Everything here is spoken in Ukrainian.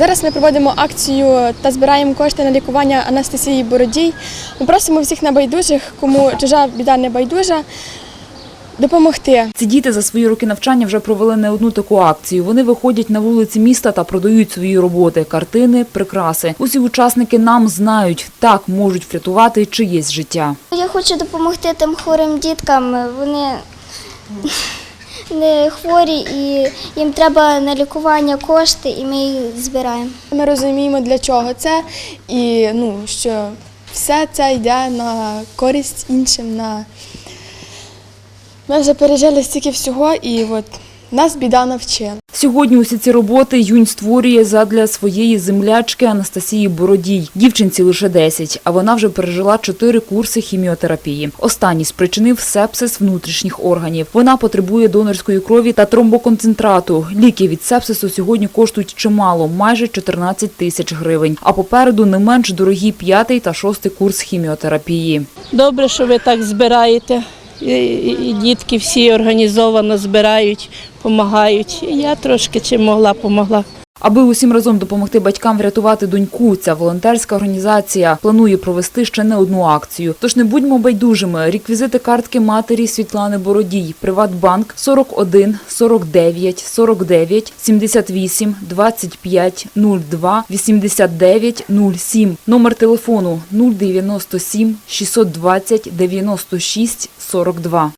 Зараз ми проводимо акцію та збираємо кошти на лікування Анастасії Бородій. Ми просимо всіх небайдужих, кому чужа біда не байдужа, допомогти. Ці діти за свої роки навчання вже провели не одну таку акцію. Вони виходять на вулиці міста та продають свої роботи, картини, прикраси. Усі учасники нам знають, так можуть врятувати чиєсь життя. Я хочу допомогти тим хворим діткам. Вони не хворі і їм треба на лікування кошти, і ми їх збираємо. Ми розуміємо, для чого це, і ну, що все це йде на користь іншим. На... Ми вже пережили стільки всього, і от нас біда навчила. Сьогодні усі ці роботи юнь створює задля своєї землячки Анастасії Бородій. Дівчинці лише 10, а вона вже пережила 4 курси хіміотерапії. Останній спричинив сепсис внутрішніх органів. Вона потребує донорської крові та тромбоконцентрату. Ліки від сепсису сьогодні коштують чимало, майже 14 тисяч гривень. А попереду не менш дорогі п'ятий та шостий курс хіміотерапії. Добре, що ви так збираєте. І, і- дітки всі організовано збирають, допомагають. Я трошки чим могла, помогла. Аби усім разом допомогти батькам врятувати доньку, ця волонтерська організація планує провести ще не одну акцію. Тож не будьмо байдужими. Реквізити картки матері Світлани Бородій, Приватбанк 41 49 49 78 25 02 89 07. Номер телефону 097 620 96 42.